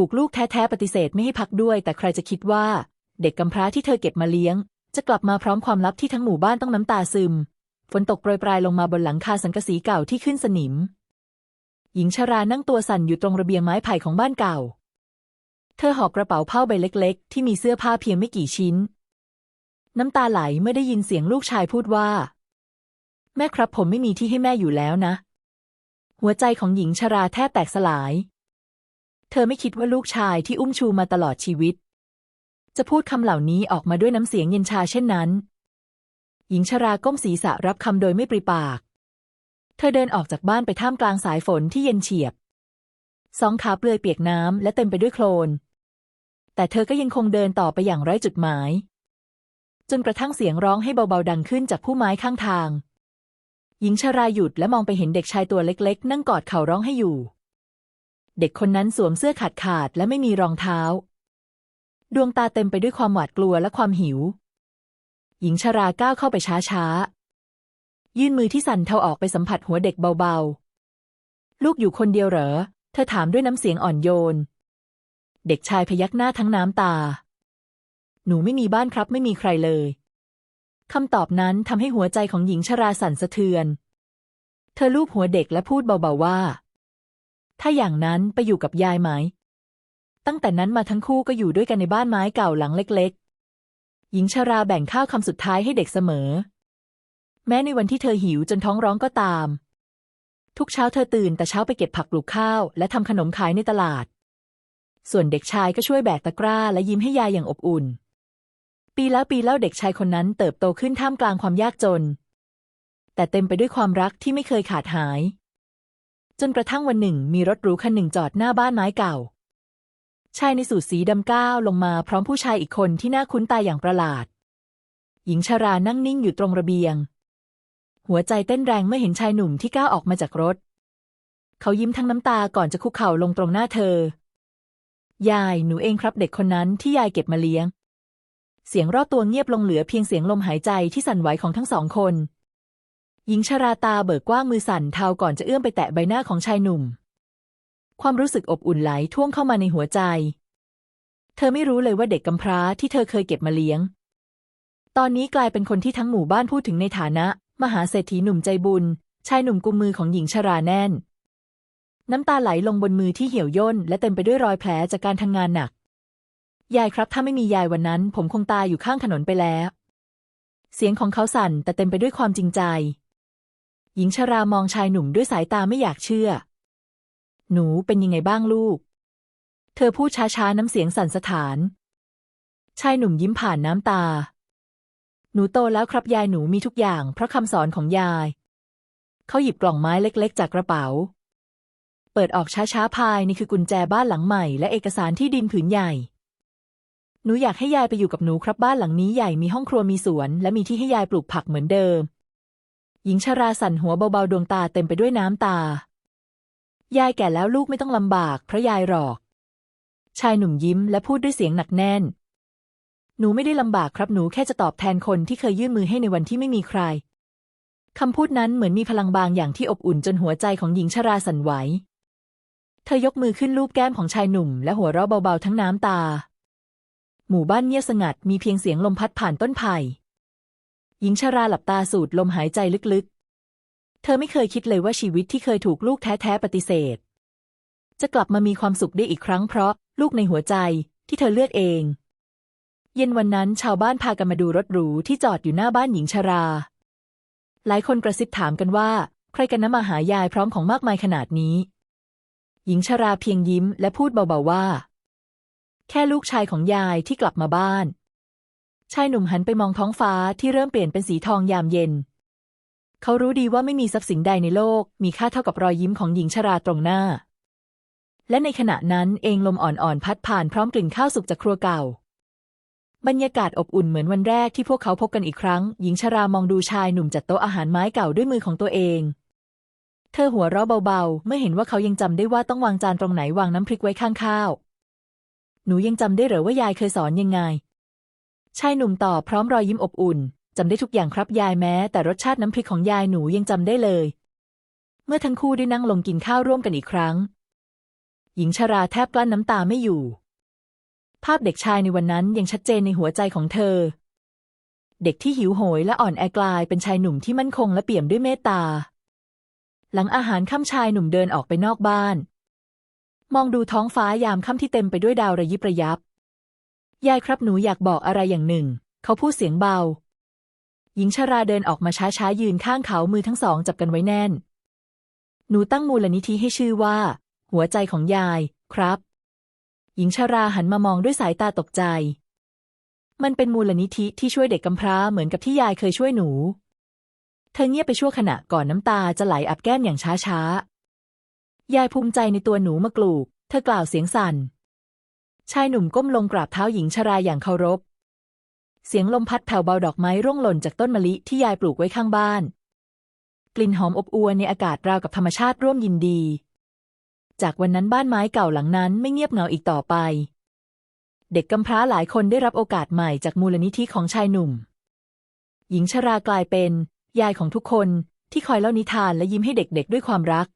ถูกลูกแท้ๆปฏิเสธไม่ให้พักด้วย แต่ใครจะคิดว่า เด็กกำพร้าที่เธอเก็บมาเลี้ยง จะกลับมาพร้อมความลับที่ทั้งหมู่บ้านต้องน้ำตาซึม ฝนตกโปรยปลายลงมาบนหลังคาสังกะสีเก่าที่ขึ้นสนิม หญิงชรานั่งตัวสั่นอยู่ตรงระเบียงไม้ไผ่ของบ้านเก่า เธอหอบกระเป๋าผ้าใบเล็ก ๆ ที่มีเสื้อผ้าเพียงไม่กี่ชิ้น น้ำตาไหลเมื่อได้ยินเสียงลูกชายพูดว่า แม่ครับผมไม่มีที่ให้แม่อยู่แล้วนะ หัวใจของหญิงชราแทบแตกสลาย เธอไม่คิดว่าลูกชายที่อุ้มชูมาตลอดชีวิต จะพูดคำเหล่านี้ออกมาด้วยน้ำเสียงเย็นชาเช่นนั้น หญิงชราก้มศีรษะรับคำโดยไม่ปริปาก เธอเดินออกจากบ้านไปท่ามกลางสายฝนที่เย็นเฉียบ สองขาเปลือยเปียกน้ำและเต็มไปด้วยโคลน แต่เธอก็ยังคงเดินต่อไปอย่างไร้จุดหมาย จนกระทั่งเสียงร้องให้เบาๆดังขึ้นจากผู้ไม้ข้างทาง หญิงชราหยุดและมองไปเห็นเด็กชายตัวเล็ก ๆ นั่งกอดเข่าร้องให้อยู่ เด็กคนนั้นสวมเสื้อขาดขาดและไม่มีรองเท้า ดวงตาเต็มไปด้วยความหวาดกลัวและความหิว หญิงชราก้าวเข้าไปช้าๆยื่นมือที่สั่นเทาออกไปสัมผัสหัวเด็กเบาๆ ลูกอยู่คนเดียวเหรอ เธอถามด้วยน้ำเสียงอ่อนโยน เด็กชายพยักหน้าทั้งน้ำตา หนูไม่มีบ้านครับไม่มีใครเลย คำตอบนั้นทำให้หัวใจของหญิงชราสั่นสะเทือน เธอลูบหัวเด็กและพูดเบาๆว่า ถ้าอย่างนั้นไปอยู่กับยายไหม ตั้งแต่นั้นมาทั้งคู่ก็อยู่ด้วยกันในบ้านไม้เก่าหลังเล็กๆ หญิงชราแบ่งข้าวคำสุดท้ายให้เด็กเสมอ แม้ในวันที่เธอหิวจนท้องร้องก็ตาม ทุกเช้าเธอตื่นแต่เช้าไปเก็บผักปลูกข้าว และทำขนมขายในตลาด ส่วนเด็กชายก็ช่วยแบกตะกร้าและยิ้มให้ยายอย่างอบอุ่น ปีแล้วปีเล่าเด็กชายคนนั้นเติบโตขึ้นท่ามกลางความยากจน แต่เต็มไปด้วยความรักที่ไม่เคยขาดหาย จนกระทั่งวันหนึ่งมีรถหรูคันหนึ่งจอดหน้าบ้านไม้เก่า ชายในสูทสีดำก้าวลงมาพร้อมผู้ชายอีกคนที่น่าคุ้นตาอย่างประหลาด หญิงชรานั่งนิ่งอยู่ตรงระเบียง หัวใจเต้นแรงเมื่อเห็นชายหนุ่มที่ก้าวออกมาจากรถ เขายิ้มทั้งน้ำตาก่อนจะคุกเข่าลงตรงหน้าเธอ ยายหนูเองครับเด็กคนนั้นที่ยายเก็บมาเลี้ยง เสียงรอบตัวเงียบลงเหลือเพียงเสียงลมหายใจที่สั่นไหวของทั้งสองคน หญิงชราตาเบิกกว้างมือสั่นเทาก่อนจะเอื้อมไปแตะใบหน้าของชายหนุ่ม ความรู้สึกอบอุ่นไหลท่วมเข้ามาในหัวใจ เธอไม่รู้เลยว่าเด็กกำพร้าที่เธอเคยเก็บมาเลี้ยง ตอนนี้กลายเป็นคนที่ทั้งหมู่บ้านพูดถึงในฐานะ มหาเศรษฐีหนุ่มใจบุญ ชายหนุ่มกุมมือของหญิงชราแน่น น้ำตาไหลลงบนมือที่เหี่ยวย่นและเต็มไปด้วยรอยแผลจากการทำงานหนัก ยายครับถ้าไม่มียายวันนั้น ผมคงตายอยู่ข้างถนนไปแล้ว เสียงของเขาสั่นแต่เต็มไปด้วยความจริงใจ หญิงชรามองชายหนุ่มด้วยสายตาไม่อยากเชื่อ หนูเป็นยังไงบ้างลูก เธอพูดช้าๆ น้ำเสียงสั่นสะท้าน ชายหนุ่มยิ้มผ่านน้ำตา หนูโตแล้วครับยายหนูมีทุกอย่าง เพราะคำสอนของยาย เขาหยิบกล่องไม้เล็กๆ จากกระเป๋า เปิดออกช้าๆ ภายนี่คือกุญแจบ้านหลังใหม่ และเอกสารที่ดินผืนใหญ่ หนูอยากให้ยายไปอยู่กับหนูครับบ้านหลังนี้ใหญ่มีห้องครัวมีสวน และมีที่ให้ยายปลูกผักเหมือนเดิม หญิงชราสั่นหัวเบาๆดวงตาเต็มไปด้วยน้ำตา ยายแก่แล้วลูกไม่ต้องลำบาก พระยายหรอก ชายหนุ่มยิ้มและพูดด้วยเสียงหนักแน่น หนูไม่ได้ลำบากครับหนูแค่จะตอบแทนคนที่เคยยื่นมือให้ในวันที่ไม่มีใครคำพูดนั้นเหมือนมีพลังบางอย่างที่อบอุ่นจนหัวใจของหญิงชราสั่นไหว เธอยกมือขึ้นลูบแก้มของชายหนุ่ม และหัวเราะเบาๆทั้งน้ำตา หมู่บ้านเงียบสงัดมีเพียงเสียงลมพัดผ่านต้นไผ่ หญิงชราหลับตาสูดลมหายใจลึกๆ เธอไม่เคยคิดเลยว่าชีวิตที่เคยถูกลูกแท้ๆปฏิเสธ จะกลับมามีความสุขได้อีกครั้งเพราะลูกในหัวใจที่เธอเลือกเอง เย็นวันนั้นชาวบ้านพากันมาดูรถหรูที่จอดอยู่หน้าบ้านหญิงชรา หลายคนกระซิบถามกันว่า ใครกันนะมาหายายพร้อมของมากมายขนาดนี้ หญิงชราเพียงยิ้มและพูดเบาๆว่า แค่ลูกชายของยายที่กลับมาบ้าน ชายหนุ่มหันไปมองท้องฟ้าที่เริ่มเปลี่ยนเป็นสีทองยามเย็น เขารู้ดีว่าไม่มีทรัพย์สินใดในโลก มีค่าเท่ากับรอยยิ้มของหญิงชราตรงหน้า และในขณะนั้นเองลมอ่อนๆพัดผ่านพร้อมกลิ่นข้าวสุกจากครัวเก่า บรรยากาศอบอุ่นเหมือนวันแรกที่พวกเขาพบกันอีกครั้ง หญิงชรามองดูชายหนุ่มจัดโต๊ะอาหารไม้เก่าด้วยมือของตัวเอง เธอหัวเราะเบาๆ เมื่อเห็นว่าเขายังจำได้ว่าต้องวางจานตรงไหนวางน้ำพริกไว้ข้างข้าว หนูยังจำได้เหรอว่ายายเคยสอนยังไง ชายหนุ่มตอบพร้อมรอยยิ้มอบอุ่นจำได้ทุกอย่างครับยายแม้ แต่รสชาติน้ำพริกของยายหนูยังจำได้เลย เมื่อทั้งคู่ได้นั่งลงกินข้าวร่วมกันอีกครั้ง หญิงชราแทบกลั้นน้ำตาไม่อยู่ ภาพเด็กชายในวันนั้นยังชัดเจนในหัวใจของเธอ เด็กที่หิวโหยและอ่อนแอกลายเป็นชายหนุ่มที่มั่นคงและเปี่ยมด้วยเมตตา หลังอาหารค่ำชายหนุ่มเดินออกไปนอกบ้าน มองดูท้องฟ้ายามค่ำที่เต็มไปด้วยดาวระยิบระยับ ยายครับหนูอยากบอกอะไรอย่างหนึ่ง เขาพูดเสียงเบา หญิงชราเดินออกมาช้าๆยืนข้างเขามือทั้งสองจับกันไว้แน่น หนูตั้งมูลนิธิให้ชื่อว่า หัวใจของยายครับ หญิงชราหันมามองด้วยสายตาตกใจ มันเป็นมูลนิธิที่ช่วยเด็กกำพร้าเหมือนกับที่ยายเคยช่วยหนู เธอเงียบไปชั่วขณะก่อนน้ำตาจะไหลอับแก้มอย่างช้าๆ ยายภูมิใจในตัวหนูมากลูก เธอกล่าวเสียงสั่น ชายหนุ่มก้มลงกราบเท้าหญิงชราอย่างเคารพ เสียงลมพัดแผ่วเบาดอกไม้ร่วงหล่นจากต้นมะลิที่ยายปลูกไว้ข้างบ้าน กลิ่นหอมอบอวลในอากาศราวกับธรรมชาติร่วมยินดี จากวันนั้นบ้านไม้เก่าหลังนั้นไม่เงียบเหงาอีกต่อไป เด็กกำพร้าหลายคนได้รับโอกาสใหม่จากมูลนิธิของชายหนุ่ม หญิงชรากลายเป็น ยายของทุกคนที่คอยเล่านิทานและยิ้มให้เด็กๆด้วยความรัก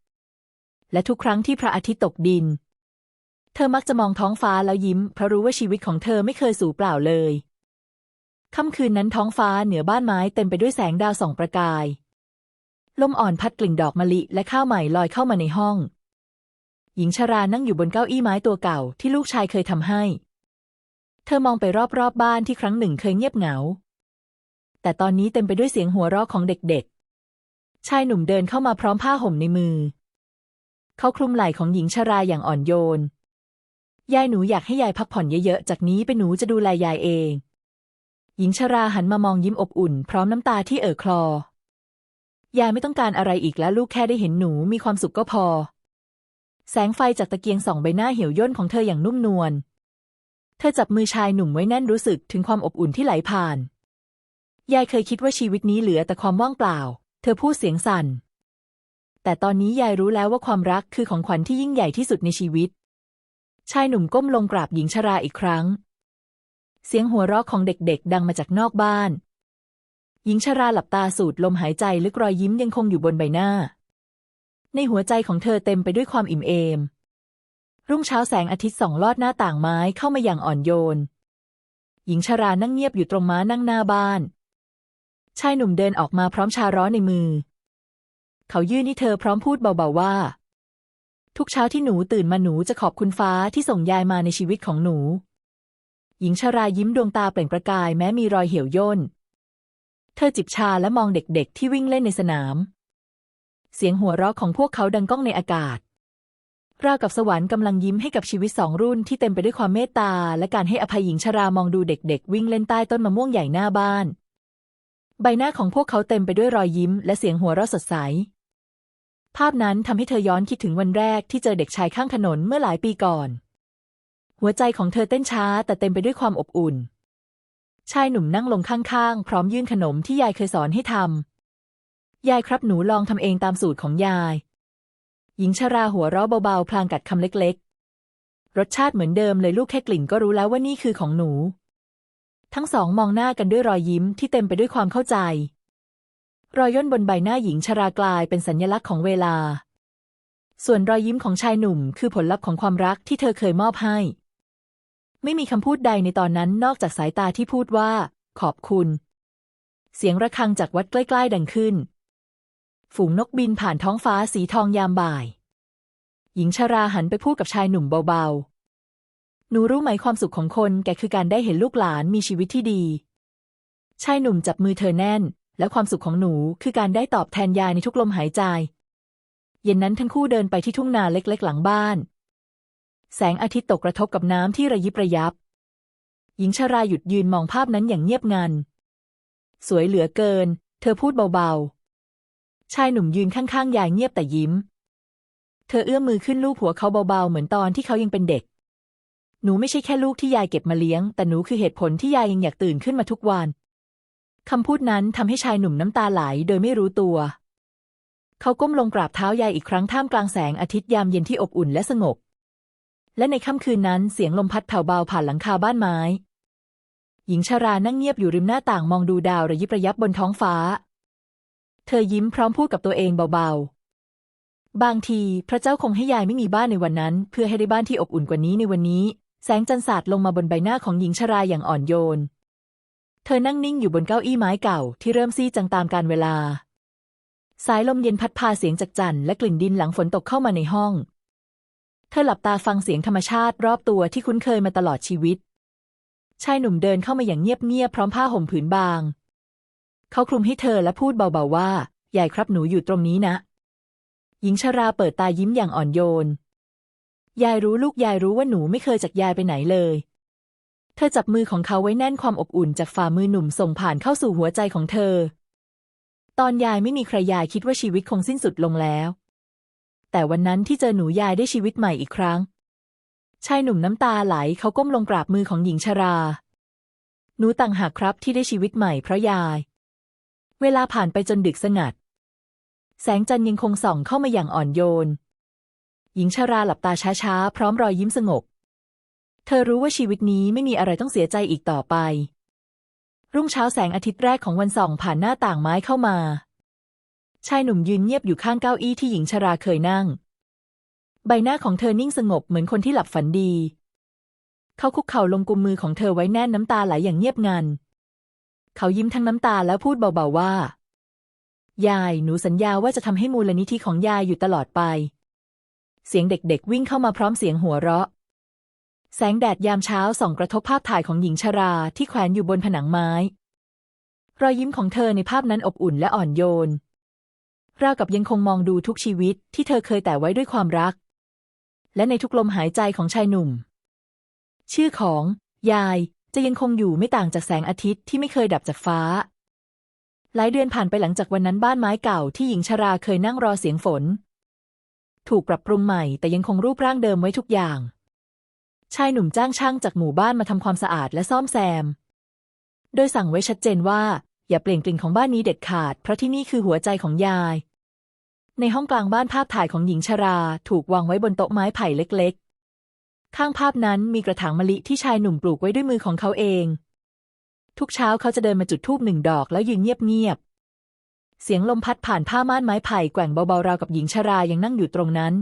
และทุกครั้งที่พระอาทิตย์ตกดิน เธอมักจะมองท้องฟ้าแล้วยิ้ม เพราะรู้ว่าชีวิตของเธอไม่เคยสูญเปล่าเลย ค่ำคืนนั้นท้องฟ้าเหนือบ้านไม้เต็มไปด้วยแสงดาวส่องประกาย ลมอ่อนพัดกลิ่นดอกมะลิและข้าวใหม่ลอยเข้ามาในห้อง หญิงชรานั่งอยู่บนเก้าอี้ไม้ตัวเก่าที่ลูกชายเคยทำให้ เธอมองไปรอบๆบบ้านที่ครั้งหนึ่งเคยเงียบเหงา แต่ตอนนี้เต็มไปด้วยเสียงหัวเราะของเด็กๆ ชายหนุ่มเดินเข้ามาพร้อมผ้าห่มในมือ เขาคลุมไหล่ของหญิงชราอย่างอ่อนโยน ยายหนูอยากให้ยายพักผ่อนเยอะๆ จากนี้ไปหนูจะดูแลยายเอง หญิงชราหันมามองยิ้มอบอุ่น พร้อมน้ำตาที่เอ่อคลอ ยายไม่ต้องการอะไรอีกแล้วลูกแค่ได้เห็นหนูมีความสุขก็พอ แสงไฟจากตะเกียงส่องใบหน้าเหี่ยวย่นของเธออย่างนุ่มนวล เธอจับมือชายหนุ่มไว้แน่นรู้สึกถึงความอบอุ่นที่ไหลผ่าน ยายเคยคิดว่าชีวิตนี้เหลือแต่ความว่างเปล่า เธอพูดเสียงสั่น แต่ตอนนี้ยายรู้แล้วว่าความรักคือของขวัญที่ยิ่งใหญ่ที่สุดในชีวิต ชายหนุ่มก้มลงกราบหญิงชราอีกครั้ง เสียงหัวเราะของเด็กๆ ดังมาจากนอกบ้าน หญิงชราหลับตาสูดลมหายใจลึกรอยยิ้มยังคงอยู่บนใบหน้า ในหัวใจของเธอเต็มไปด้วยความอิ่มเอม รุ่งเช้าแสงอาทิตย์ส่องลอดหน้าต่างไม้เข้ามาอย่างอ่อนโยน หญิงชรานั่งเงียบอยู่ตรงม้านั่งหน้าบ้าน ชายหนุ่มเดินออกมาพร้อมชาร้อนในมือ เขายื่นให้เธอพร้อมพูดเบาๆว่า ทุกเช้าที่หนูตื่นมาหนูจะขอบคุณฟ้าที่ส่งยายมาในชีวิตของหนู หญิงชรายิ้มดวงตาเปล่งประกายแม้มีรอยเหี่ยวย่น เธอจิบชาและมองเด็กๆ ที่วิ่งเล่นในสนาม เสียงหัวเราะของพวกเขาดังก้องในอากาศราวกับสวรรค์กำลังยิ้มให้กับชีวิตสองรุ่นที่เต็มไปด้วยความเมตตา และการให้อภัยหญิงชรามองดูเด็กๆ วิ่งเล่นใต้ต้นมะม่วงใหญ่หน้าบ้าน ใบหน้าของพวกเขาเต็มไปด้วยรอยยิ้มและเสียงหัวเราะสดใส ภาพนั้นทำให้เธอย้อนคิดถึงวันแรกที่เจอเด็กชายข้างถนนเมื่อหลายปีก่อน หัวใจของเธอเต้นช้าแต่เต็มไปด้วยความอบอุ่น ชายหนุ่มนั่งลงข้างๆ พร้อมยื่นขนมที่ยายเคยสอนให้ทำ ยายครับหนูลองทำเองตามสูตรของยาย หญิงชราหัวเราะเบาๆ พลางกัดคำเล็กๆ รสชาติเหมือนเดิมเลยลูกแค่กลิ่นก็รู้แล้วว่านี่คือของหนู ทั้งสองมองหน้ากันด้วยรอยยิ้มที่เต็มไปด้วยความเข้าใจ รอยย่นบนใบหน้าหญิงชรากลายเป็นสัญลักษณ์ของเวลา ส่วนรอยยิ้มของชายหนุ่มคือผลลัพธ์ของความรักที่เธอเคยมอบให้ ไม่มีคำพูดใดในตอนนั้นนอกจากสายตาที่พูดว่า ขอบคุณ เสียงระฆังจากวัดใกล้ ๆ ดังขึ้น ฝูงนกบินผ่านท้องฟ้าสีทองยามบ่าย หญิงชราหันไปพูดกับชายหนุ่มเบาๆ หนูรู้ไหมความสุขของคนแกคือการได้เห็นลูกหลานมีชีวิตที่ดี ชายหนุ่มจับมือเธอแน่น และความสุขของหนูคือการได้ตอบแทนยายในทุกลมหายใจ เย็นนั้นทั้งคู่เดินไปที่ทุ่งนาเล็กๆ หลังบ้าน แสงอาทิตย์ตกกระทบกับน้ำที่ระยิบระยับ หญิงชราหยุดยืนมองภาพนั้นอย่างเงียบงัน สวยเหลือเกิน เธอพูดเบาๆ ชายหนุ่มยืนข้างๆ ยายเงียบแต่ยิ้ม เธอเอื้อมมือขึ้นลูบหัวเขาเบาๆ เหมือนตอนที่เขายังเป็นเด็ก หนูไม่ใช่แค่ลูกที่ยายเก็บมาเลี้ยง แต่หนูคือเหตุผลที่ยายยังอยากตื่นขึ้นมาทุกวัน คำพูดนั้นทำให้ชายหนุ่มน้ำตาไหลโดยไม่รู้ตัว เขาก้มลงกราบเท้ายายอีกครั้งท่ามกลางแสงอาทิตย์ยามเย็นที่อบอุ่นและสงบ และในค่ำคืนนั้นเสียงลมพัดแผ่วเบาผ่านหลังคาบ้านไม้ หญิงชารานั่งเงียบอยู่ริมหน้าต่างมองดูดาวระยิบระยับบนท้องฟ้า เธอยิ้มพร้อมพูดกับตัวเองเบาๆ บางทีพระเจ้าคงให้ยายไม่มีบ้านในวันนั้น เพื่อให้ได้บ้านที่อบอุ่นกว่านี้ในวันนี้ แสงจันทร์สาดลงมาบนใบหน้าของหญิงชราอย่างอ่อนโยน เธอนั่งนิ่งอยู่บนเก้าอี้ไม้เก่าที่เริ่มซีจังตามกาลเวลา สายลมเย็นพัดพาเสียงจากจันทร์และกลิ่นดินหลังฝนตกเข้ามาในห้อง เธอหลับตาฟังเสียงธรรมชาติรอบตัวที่คุ้นเคยมาตลอดชีวิต ชายหนุ่มเดินเข้ามาอย่างเงียบๆพร้อมผ้าห่มผืนบาง เขาคลุมให้เธอและพูดเบาๆว่ายายครับหนูอยู่ตรงนี้นะ หญิงชราเปิดตายิ้มอย่างอ่อนโยน ยายรู้ลูกยายรู้ว่าหนูไม่เคยจากยายไปไหนเลย เธอจับมือของเขาไว้แน่นความอบอุ่นจากฝ่ามือหนุ่มส่งผ่านเข้าสู่หัวใจของเธอ ตอนยายไม่มีใครยายคิดว่าชีวิตคงสิ้นสุดลงแล้ว แต่วันนั้นที่เจอหนูยายได้ชีวิตใหม่อีกครั้ง ชายหนุ่มน้ำตาไหลเขาก้มลงกราบมือของหญิงชรา หนูต่างหากครับที่ได้ชีวิตใหม่เพราะยาย เวลาผ่านไปจนดึกสงัด แสงจันทร์ยังคงส่องเข้ามาอย่างอ่อนโยน หญิงชราหลับตาช้าๆ พร้อมรอยยิ้มสงบ เธอรู้ว่าชีวิตนี้ไม่มีอะไรต้องเสียใจอีกต่อไป รุ่งเช้าแสงอาทิตย์แรกของวันส่องผ่านหน้าต่างไม้เข้ามา ชายหนุ่มยืนเงียบอยู่ข้างเก้าอี้ที่หญิงชราเคยนั่ง ใบหน้าของเธอนิ่งสงบเหมือนคนที่หลับฝันดี เขาคุกเข่าลงกุมมือของเธอไว้แน่นน้ำตาไหลอย่างเงียบงัน เขายิ้มทั้งน้ำตาแล้วพูดเบาๆว่า ยายหนูสัญญาว่าจะทำให้มูลนิธิของยายอยู่ตลอดไป เสียงเด็กๆวิ่งเข้ามาพร้อมเสียงหัวเราะ แสงแดดยามเช้าส่องกระทบภาพถ่ายของหญิงชราที่แขวนอยู่บนผนังไม้ รอยยิ้มของเธอในภาพนั้นอบอุ่นและอ่อนโยน ราวกับยังคงมองดูทุกชีวิตที่เธอเคยแต่ไว้ด้วยความรัก และในทุกลมหายใจของชายหนุ่ม ชื่อของ ยายจะยังคงอยู่ไม่ต่างจากแสงอาทิตย์ที่ไม่เคยดับจากฟ้า หลายเดือนผ่านไปหลังจากวันนั้นบ้านไม้เก่าที่หญิงชราเคยนั่งรอเสียงฝน ถูกปรับปรุงใหม่แต่ยังคงรูปร่างเดิมไว้ทุกอย่าง ชายหนุ่มจ้างช่างจากหมู่บ้านมาทำความสะอาดและซ่อมแซม โดยสั่งไว้ชัดเจนว่า อย่าเปลี่ยนกลิ่นของบ้านนี้เด็ดขาด เพราะที่นี่คือหัวใจของยาย ในห้องกลางบ้านภาพถ่ายของหญิงชรา ถูกวางไว้บนโต๊ะไม้ไผ่เล็กๆ ข้างภาพนั้นมีกระถางมะลิที่ชายหนุ่มปลูกไว้ด้วยมือของเขาเอง ทุกเช้าเขาจะเดินมาจุดธูปหนึ่งดอกแล้วยืนเงียบๆเสียงลมพัดผ่านผ้าม่านไม้ไผ่แกว่งเบาๆราวกับหญิงชรายังนั่งอยู่ตรงนั้น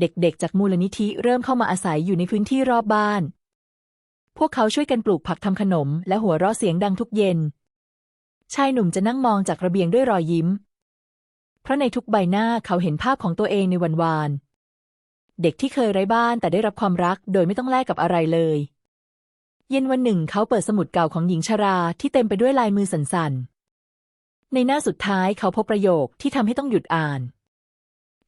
เด็กๆ จากมูลนิธิเริ่มเข้ามาอาศัยอยู่ในพื้นที่รอบบ้าน พวกเขาช่วยกันปลูกผักทำขนม และหัวเราะเสียงดังทุกเย็น ชายหนุ่มจะนั่งมองจากระเบียงด้วยรอยยิ้ม เพราะในทุกใบหน้าเขาเห็นภาพของตัวเองในวันวาน เด็กที่เคยไร้บ้านแต่ได้รับความรักโดยไม่ต้องแลกกับอะไรเลย เย็นวันหนึ่งเขาเปิดสมุดเก่าของหญิงชราที่เต็มไปด้วยลายมือสั่นๆในหน้าสุดท้ายเขาพบประโยคที่ทำให้ต้องหยุดอ่าน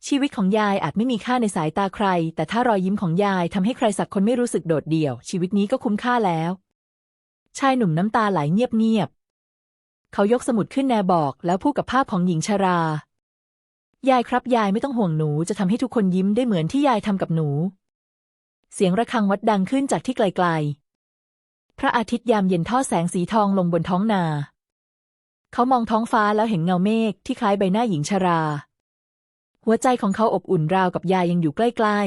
ชีวิตของยายอาจไม่มีค่าในสายตาใคร แต่ถ้ารอยยิ้มของยายทำให้ใครสักคนไม่รู้สึกโดดเดี่ยว ชีวิตนี้ก็คุ้มค่าแล้ว ชายหนุ่มน้ำตาไหลเงียบๆเขายกสมุดขึ้นแนบอก แล้วพูดกับภาพของหญิงชรา ยายครับยายไม่ต้องห่วงหนูจะทำให้ทุกคนยิ้มได้เหมือนที่ยายทำกับหนู เสียงระฆังวัดดังขึ้นจากที่ไกลๆ พระอาทิตย์ยามเย็นทอดแสงสีทองลงบนท้องนา เขามองท้องฟ้าแล้วเห็นเงาเมฆที่คล้ายใบหน้าหญิงชรา หัวใจของเขาอบอุ่นราวกับยายยังอยู่ใกล้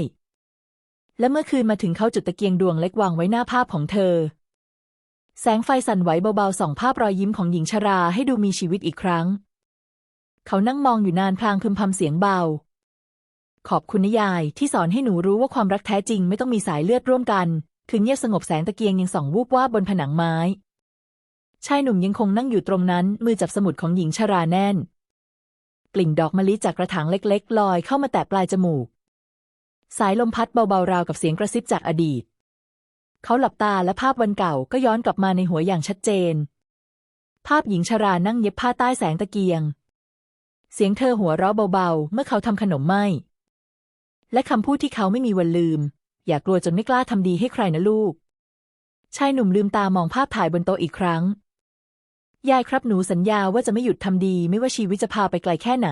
ๆ และเมื่อคืนมาถึงเขาจุดตะเกียงดวงเล็กวางไว้หน้าภาพของเธอ แสงไฟสั่นไหวเบาๆส่องภาพรอยยิ้มของหญิงชราให้ดูมีชีวิตอีกครั้ง เขานั่งมองอยู่นานพลางพึมพำเสียงเบา ขอบคุณนะยายที่สอนให้หนูรู้ว่าความรักแท้จริงไม่ต้องมีสายเลือดร่วมกัน คืนเงียบสงบแสงตะเกียงยังส่องวูบวาบบนผนังไม้ชายหนุ่มยังคงนั่งอยู่ตรงนั้น มือจับสมุดของหญิงชราแน่น กลิ่นดอกมะลิจากกระถางเล็ก ๆ ลอยเข้ามาแตะปลายจมูก สายลมพัดเบาๆราวกับเสียงกระซิบจากอดีต เขาหลับตาและภาพวันเก่าก็ย้อนกลับมาในหัวอย่างชัดเจน ภาพหญิงชรานั่งเย็บผ้าใต้แสงตะเกียง เสียงเธอหัวเราะเบาๆ เมื่อเขาทำขนมไหมและคำพูดที่เขาไม่มีวันลืม อย่ากลัวจนไม่กล้าทำดีให้ใครนะลูกชายหนุ่มลืมตามองภาพถ่ายบนโต๊ะอีกครั้ง ยายครับหนูสัญญาว่าจะไม่หยุดทำดี ไม่ว่าชีวิตจะพาไปไกลแค่ไหน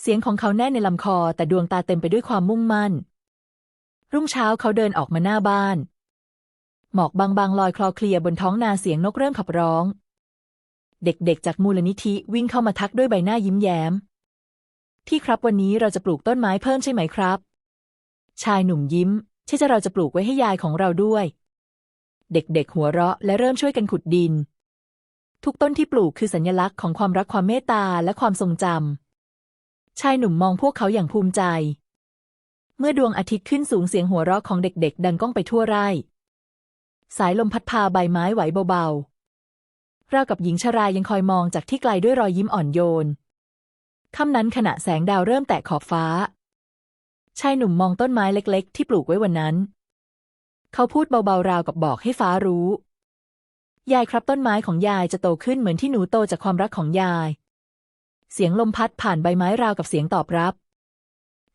เสียงของเขาแน่นในลำคอ แต่ดวงตาเต็มไปด้วยความมุ่งมั่น รุ่งเช้าเขาเดินออกมาหน้าบ้าน หมอกบางๆลอยคลอเคลียบนท้องนาเสียงนกเริ่มขับร้อง เด็กๆ จากมูลนิธิวิ่งเข้ามาทักด้วยใบหน้ายิ้มแย้ม พี่ครับวันนี้เราจะปลูกต้นไม้เพิ่มใช่ไหมครับ ชายหนุ่มยิ้มใช่จะเราจะปลูกไว้ให้ยายของเราด้วย เด็กๆ หัวเราะและเริ่มช่วยกันขุดดิน ทุกต้นที่ปลูกคือสัญลักษณ์ของความรักความเมตตาและความทรงจำ ชายหนุ่มมองพวกเขาอย่างภูมิใจ เมื่อดวงอาทิตย์ขึ้นสูงเสียงหัวเราะของเด็กๆ ดังก้องไปทั่วไร่ สายลมพัดพาใบไม้ไหวเบาๆราวกับหญิงชรายังคอยมองจากที่ไกลด้วยรอยยิ้มอ่อนโยน ค่ำนั้นขณะแสงดาวเริ่มแตะขอบฟ้า ชายหนุ่มมองต้นไม้เล็ก ๆ ที่ปลูกไว้วันนั้น เขาพูดเบาๆราวกับบอกให้ฟ้ารู้ ยายครับต้นไม้ของยายจะโตขึ้นเหมือนที่หนูโตจากความรักของยาย เสียงลมพัดผ่านใบไม้ราวกับเสียงตอบรับ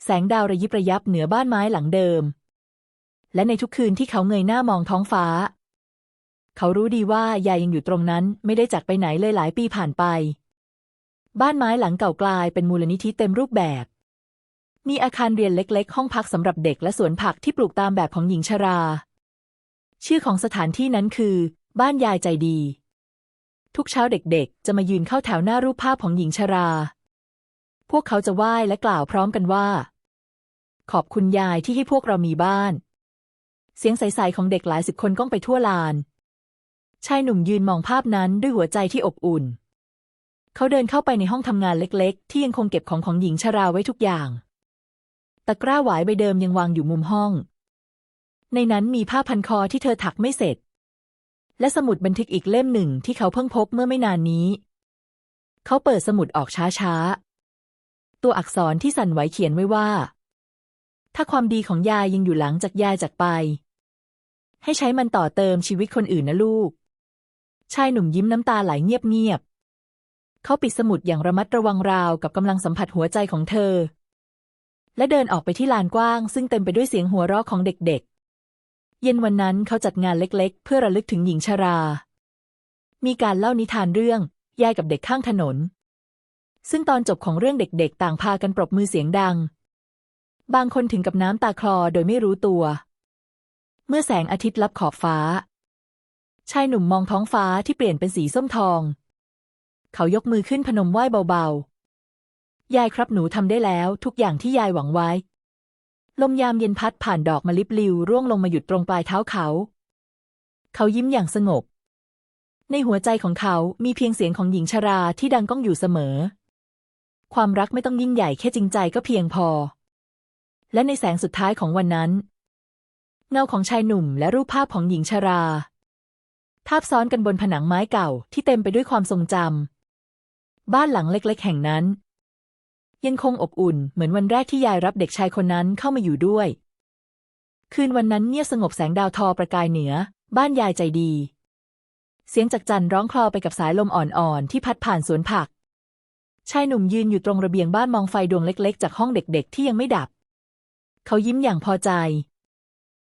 แสงดาวระยิบระยับเหนือบ้านไม้หลังเดิม และในทุกคืนที่เขาเงยหน้ามองท้องฟ้า เขารู้ดีว่ายายยังอยู่ตรงนั้นไม่ได้จากไปไหนเลยหลายปีผ่านไป บ้านไม้หลังเก่ากลายเป็นมูลนิธิเต็มรูปแบบ มีอาคารเรียนเล็ก ๆ ห้องพักสำหรับเด็กและสวนผักที่ปลูกตามแบบของหญิงชรา ชื่อของสถานที่นั้นคือ บ้านยายใจดี ทุกเช้าเด็กๆ จะมายืนเข้าแถวหน้ารูปภาพของหญิงชรา พวกเขาจะไหว้และกล่าวพร้อมกันว่า ขอบคุณยายที่ให้พวกเรามีบ้าน เสียงใสๆของเด็กหลายสิบคนก้องไปทั่วลาน ชายหนุ่มยืนมองภาพนั้นด้วยหัวใจที่อบอุ่น เขาเดินเข้าไปในห้องทำงานเล็กๆ ที่ยังคงเก็บของของหญิงชราไว้ทุกอย่าง ตะกร้าหวายใบเดิมยังวางอยู่มุมห้อง ในนั้นมีผ้าพันคอที่เธอถักไม่เสร็จ และสมุดบันทึกอีกเล่มหนึ่งที่เขาเพิ่งพบเมื่อไม่นานนี้ เขาเปิดสมุดออกช้าๆ ตัวอักษรที่สั่นไหวเขียนไว้ว่า ถ้าความดีของยายยังอยู่หลังจากยายจากไป ให้ใช้มันต่อเติมชีวิตคนอื่นนะลูก ชายหนุ่มยิ้มน้ำตาไหลเงียบๆ เขาปิดสมุดอย่างระมัดระวังราวกับกำลังสัมผัสหัวใจของเธอ และเดินออกไปที่ลานกว้าง ซึ่งเต็มไปด้วยเสียงหัวเราะของเด็กๆ เย็นวันนั้นเขาจัดงานเล็กๆ เพื่อระลึกถึงหญิงชรา มีการเล่านิทานเรื่องยายกับเด็กข้างถนน ซึ่งตอนจบของเรื่องเด็กๆ ต่างพากันปรบมือเสียงดัง บางคนถึงกับน้ำตาคลอโดยไม่รู้ตัว เมื่อแสงอาทิตย์ลับขอบฟ้า ชายหนุ่มมองท้องฟ้าที่เปลี่ยนเป็นสีส้มทอง เขายกมือขึ้นพนมไหว้เบาๆ ยายครับหนูทำได้แล้วทุกอย่างที่ยายหวังไว้ ลมยามเย็นพัดผ่านดอกมะลิปลิวร่วงลงมาหยุดตรงปลายเท้าเขา เขายิ้มอย่างสงบ ในหัวใจของเขามีเพียงเสียงของหญิงชราที่ดังก้องอยู่เสมอ ความรักไม่ต้องยิ่งใหญ่แค่จริงใจก็เพียงพอ และในแสงสุดท้ายของวันนั้น เงาของชายหนุ่มและรูปภาพของหญิงชราภาพซ้อนกันบนผนังไม้เก่าที่เต็มไปด้วยความทรงจำบ้านหลังเล็ก ๆ แห่งนั้น ยังคงอบอุ่นเหมือนวันแรกที่ยายรับเด็กชายคนนั้นเข้ามาอยู่ด้วย คืนวันนั้นเงียบสงบแสงดาวทอประกายเหนือ บ้านยายใจดี เสียงจักจันร้องคลอไปกับสายลมอ่อนๆ ที่พัดผ่านสวนผัก ชายหนุ่มยืนอยู่ตรงระเบียงบ้านมองไฟดวงเล็กๆ จากห้องเด็กๆ ที่ยังไม่ดับ เขายิ้มอย่างพอใจ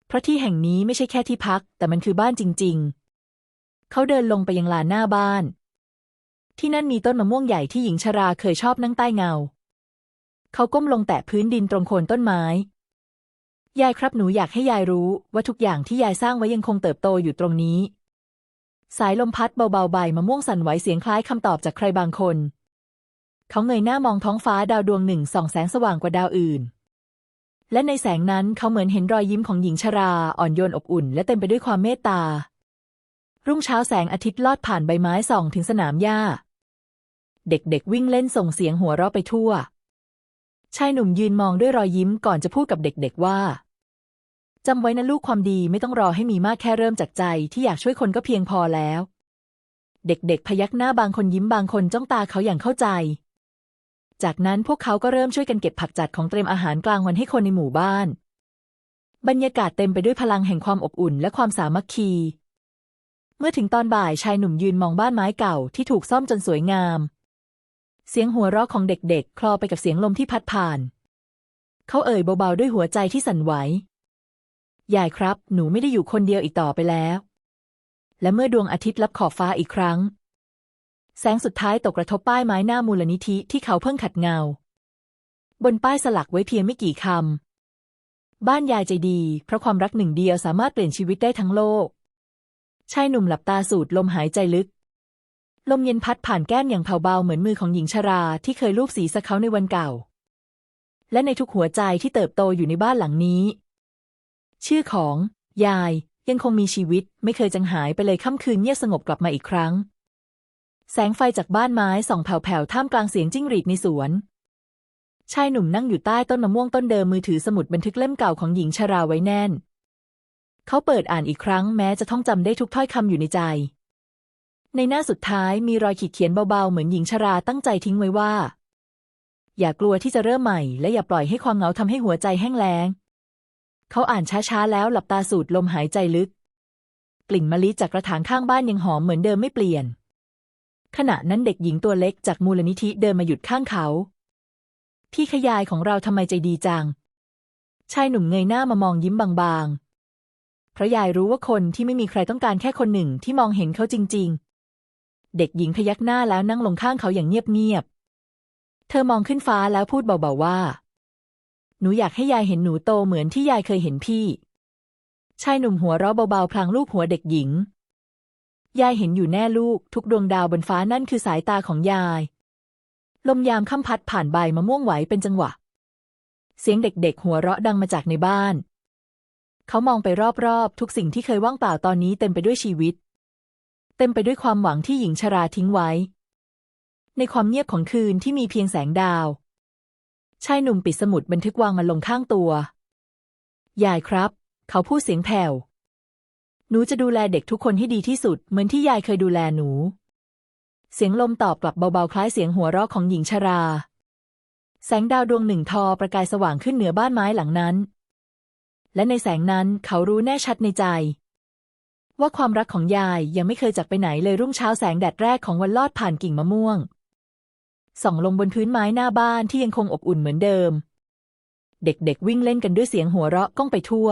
เพราะที่แห่งนี้ไม่ใช่แค่ที่พัก แต่มันคือบ้านจริง ๆ เขาเดินลงไปยังลานหน้าบ้านที่นั่นมีต้นมะม่วงใหญ่ที่หญิงชราเคยชอบนั่งใต้เงา เขาก้มลงแตะพื้นดินตรงโคนต้นไม้ ยายครับหนูอยากให้ยายรู้ว่าทุกอย่างที่ยายสร้างไว้ยังคงเติบโตอยู่ตรงนี้ สายลมพัดเบาๆใบมะม่วงสั่นไหวเสียงคล้ายคำตอบจากใครบางคน เขาเงยหน้ามองท้องฟ้าดาวดวงหนึ่งส่องแสงสว่างกว่าดาวอื่น และในแสงนั้นเขาเหมือนเห็นรอยยิ้มของหญิงชรา อ่อนโยนอบอุ่น และเต็มไปด้วยความเมตตา รุ่งเช้าแสงอาทิตย์ลอดผ่านใบไม้ส่องถึงสนามหญ้า เด็กๆวิ่งเล่นส่งเสียงหัวเราะไปทั่ว ชายหนุ่มยืนมองด้วยรอยยิ้มก่อนจะพูดกับเด็กๆว่าจำไว้นะลูกความดีไม่ต้องรอให้มีมากแค่เริ่มจากใจที่อยากช่วยคนก็เพียงพอแล้ว เด็กๆ พยักหน้าบางคนยิ้มบางคนจ้องตาเขาอย่างเข้าใจ จากนั้นพวกเขาก็เริ่มช่วยกันเก็บผักจัดของเตรียมอาหารกลางวันให้คนในหมู่บ้าน บรรยากาศเต็มไปด้วยพลังแห่งความอบอุ่นและความสามัคคี เมื่อถึงตอนบ่ายชายหนุ่มยืนมองบ้านไม้เก่าที่ถูกซ่อมจนสวยงาม เสียงหัวเราะของเด็กๆ คลอไปกับเสียงลมที่พัดผ่าน เขาเอ่ยเบาๆ ด้วยหัวใจที่สั่นไหวยายครับ หนูไม่ได้อยู่คนเดียวอีกต่อไปแล้ว และเมื่อดวงอาทิตย์ลับขอบฟ้าอีกครั้ง แสงสุดท้ายตกกระทบป้ายไม้หน้ามูลนิธิที่เขาเพิ่งขัดเงา บนป้ายสลักไว้เพียงไม่กี่คำ บ้านยายใจดี เพราะความรักหนึ่งเดียวสามารถเปลี่ยนชีวิตได้ทั้งโลก ชายหนุ่มหลับตาสูดลมหายใจลึก ลมเย็นพัดผ่านแก้มอย่างเผาเบาเหมือนมือของหญิงชราที่เคยลูบศีรษะเขาในวันเก่า และในทุกหัวใจที่เติบโตอยู่ในบ้านหลังนี้ ชื่อของ ยายยังคงมีชีวิตไม่เคยจางหายไปเลยค่ำคืนเงียบสงบกลับมาอีกครั้ง แสงไฟจากบ้านไม้ส่องแผ่วๆท่ามกลางเสียงจิ้งหรีดในสวน ชายหนุ่มนั่งอยู่ใต้ต้นมะม่วงต้นเดิมมือถือสมุดบันทึกเล่มเก่าของหญิงชราไว้แน่น เขาเปิดอ่านอีกครั้งแม้จะท่องจำได้ทุกถ้อยคำอยู่ในใจ ในหน้าสุดท้ายมีรอยขีดเขียนเบาๆ เหมือนหญิงชราตั้งใจทิ้งไว้ว่า อย่ากลัวที่จะเริ่มใหม่ และอย่าปล่อยให้ความเหงาทำให้หัวใจแห้งแล้ง เขาอ่านช้าๆ แล้วหลับตาสูดลมหายใจลึก กลิ่นมะลิจากกระถางข้างบ้านยังหอมเหมือนเดิมไม่เปลี่ยน ขณะนั้นเด็กหญิงตัวเล็กจากมูลนิธิเดินมาหยุดข้างเขา พี่ขยายของเราทำไมใจดีจัง ชายหนุ่มเงยหน้ามามองยิ้มบางๆเพราะยายรู้ว่าคนที่ไม่มีใครต้องการแค่คนหนึ่งที่มองเห็นเขาจริง ๆ เด็กหญิงพยักหน้าแล้วนั่งลงข้างเขาอย่างเงียบๆ เธอมองขึ้นฟ้าแล้วพูดเบาๆว่า หนูอยากให้ยายเห็นหนูโตเหมือนที่ยายเคยเห็นพี่ ชายหนุ่มหัวเราะเบาๆพลางลูบหัวเด็กหญิง ยายเห็นอยู่แน่ลูก ทุกดวงดาวบนฟ้านั่นคือสายตาของยาย ลมยามค่ำพัดผ่านใบมะม่วงไหวเป็นจังหวะ เสียงเด็กๆ หัวเราะดังมาจากในบ้าน เขามองไปรอบๆ ทุกสิ่งที่เคยว่างเปล่าตอนนี้เต็มไปด้วยชีวิต เต็มไปด้วยความหวังที่หญิงชราทิ้งไว้ ในความเงียบของคืนที่มีเพียงแสงดาว ชายหนุ่มปิดสมุดบันทึกวางมันลงข้างตัวยายครับ เขาพูดเสียงแผ่ว หนูจะดูแลเด็กทุกคนให้ดีที่สุด เหมือนที่ยายเคยดูแลหนู เสียงลมตอบกลับเบาๆ คล้ายเสียงหัวเราะของหญิงชรา แสงดาวดวงหนึ่งทอประกายสว่างขึ้นเหนือบ้านไม้หลังนั้น และในแสงนั้นเขารู้แน่ชัดในใจ ว่าความรักของยายยังไม่เคยจากไปไหนเลยรุ่งเช้าแสงแดดแรกของวันลอดผ่านกิ่งมะม่วง ส่องลงบนพื้นไม้หน้าบ้านที่ยังคงอบอุ่นเหมือนเดิม เด็กๆวิ่งเล่นกันด้วยเสียงหัวเราะก้องไปทั่ว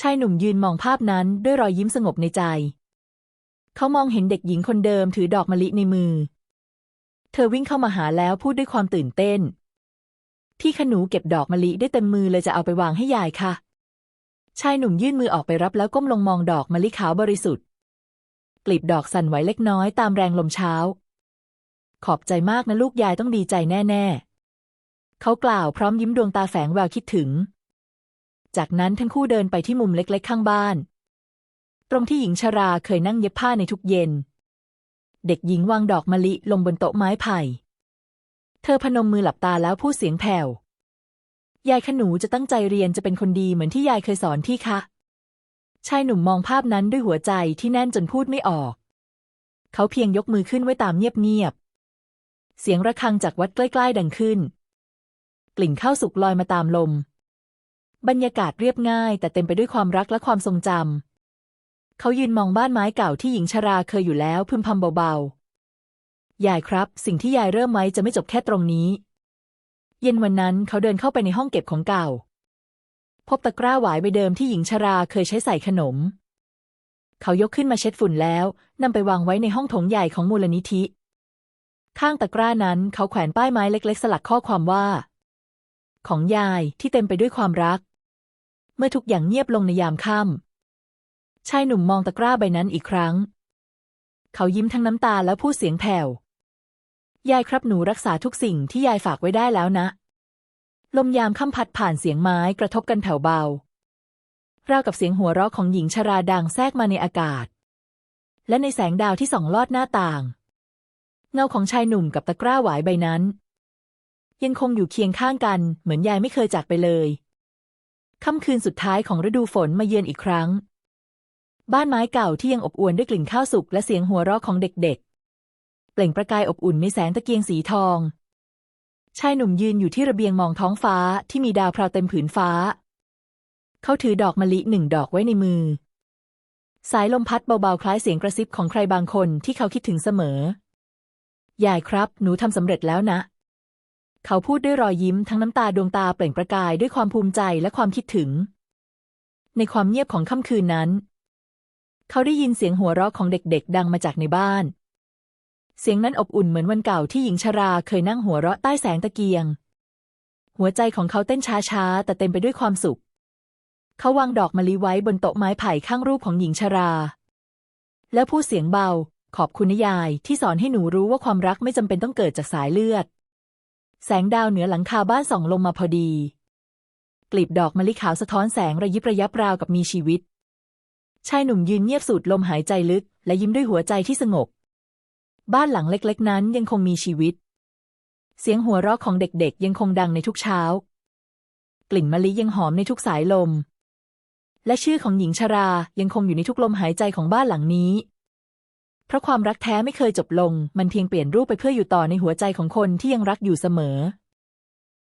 ชายหนุ่มยืนมองภาพนั้นด้วยรอยยิ้มสงบในใจ เขามองเห็นเด็กหญิงคนเดิมถือดอกมะลิในมือ เธอวิ่งเข้ามาหาแล้วพูดด้วยความตื่นเต้น พี่ขนูเก็บดอกมะลิได้เต็มมือเลยจะเอาไปวางให้ยายค่ะ ชายหนุ่มยื่นมือออกไปรับแล้วก้มลงมองดอกมะลิขาวบริสุทธิ์ กลีบดอกสั่นไหวเล็กน้อยตามแรงลมเช้า ขอบใจมากนะลูกยายต้องดีใจแน่ ๆ เขากล่าวพร้อมยิ้มดวงตาแฝงแววคิดถึง จากนั้นทั้งคู่เดินไปที่มุมเล็กๆ ข้างบ้าน ตรงที่หญิงชราเคยนั่งเย็บผ้าในทุกเย็น เด็กหญิงวางดอกมะลิลงบนโต๊ะไม้ไผ่ เธอพนมมือหลับตาแล้วพูดเสียงแผ่ว ยายขนูจะตั้งใจเรียนจะเป็นคนดีเหมือนที่ยายเคยสอนพี่คะ ชายหนุ่มมองภาพนั้นด้วยหัวใจที่แน่นจนพูดไม่ออก เขาเพียงยกมือขึ้นไว้ตามเงียบๆ เสียงระฆังจากวัดใกล้ๆดังขึ้น กลิ่นข้าวสุกลอยมาตามลม บรรยากาศเรียบง่ายแต่เต็มไปด้วยความรักและความทรงจำ เขายืนมองบ้านไม้เก่าที่หญิงชราเคยอยู่แล้วพึมพำเบาๆ ยายครับ สิ่งที่ยายเริ่มไว้จะไม่จบแค่ตรงนี้ เย็นวันนั้นเขาเดินเข้าไปในห้องเก็บของเก่า พบตะกร้าหวายใบเดิมที่หญิงชราเคยใช้ใส่ขนม เขายกขึ้นมาเช็ดฝุ่นแล้วนำไปวางไว้ในห้องถงใหญ่ของมูลนิธิ ข้างตะกร้านั้นเขาแขวนป้ายไม้เล็ก ๆ สลักข้อความว่า ของยายที่เต็มไปด้วยความรัก เมื่อทุกอย่างเงียบลงในยามค่ำชายหนุ่มมองตะกร้าใบนั้นอีกครั้ง เขายิ้มทั้งน้ำตาแล้วพูดเสียงแผ่ว ยายครับหนูรักษาทุกสิ่งที่ยายฝากไว้ได้แล้วนะ ลมยามค่ำพัดผ่านเสียงไม้กระทบกันแผ่วเบา ราวกับเสียงหัวเราะของหญิงชราดังแทรกมาในอากาศ และในแสงดาวที่ส่องลอดหน้าต่าง เงาของชายหนุ่มกับตะกร้าหวายใบนั้น ยังคงอยู่เคียงข้างกัน เหมือนยายไม่เคยจากไปเลยค่ำคืนสุดท้ายของฤดูฝนมาเยือนอีกครั้ง บ้านไม้เก่าที่ยังอบอวลด้วยกลิ่นข้าวสุกและเสียงหัวเราะของเด็กๆ เปล่งประกายอบอุ่นในแสงตะเกียงสีทอง ชายหนุ่มยืนอยู่ที่ระเบียงมองท้องฟ้าที่มีดาวพราวเต็มผืนฟ้า เขาถือดอกมะลิหนึ่งดอกไว้ในมือ สายลมพัดเบาๆคล้ายเสียงกระซิบของใครบางคนที่เขาคิดถึงเสมอยายครับ หนูทำสำเร็จแล้วนะ เขาพูดด้วยรอยยิ้มทั้งน้ำตาดวงตาเปล่งประกายด้วยความภูมิใจและความคิดถึง ในความเงียบของค่ำคืนนั้น เขาได้ยินเสียงหัวเราะของเด็กๆ ดังมาจากในบ้าน เสียงนั้นอบอุ่นเหมือนวันเก่าที่หญิงชราเคยนั่งหัวเราะใต้แสงตะเกียง หัวใจของเขาเต้นช้าๆ แต่เต็มไปด้วยความสุข เขาวางดอกมะลิไว้บนโต๊ะไม้ไผ่ข้างรูปของหญิงชรา แล้วพูดเสียงเบา ขอบคุณนยายที่สอนให้หนูรู้ว่าความรักไม่จำเป็นต้องเกิดจากสายเลือด แสงดาวเหนือหลังคาบ้านส่องลงมาพอดี กลีบดอกมะลิขาวสะท้อนแสงระยิบระยับราวกับมีชีวิต ชายหนุ่มยืนเงียบสูดลมหายใจลึก และยิ้มด้วยหัวใจที่สงบ บ้านหลังเล็กๆ นั้นยังคงมีชีวิต เสียงหัวเราะของเด็กๆ ยังคงดังในทุกเช้า กลิ่นมะลิยังหอมในทุกสายลม และชื่อของหญิงชรายังคงอยู่ในทุกลมหายใจของบ้านหลังนี้ เพราะความรักแท้ไม่เคยจบลง มันเพียงเปลี่ยนรูปไปเพื่ออยู่ต่อในหัวใจของคนที่ยังรักอยู่เสมอ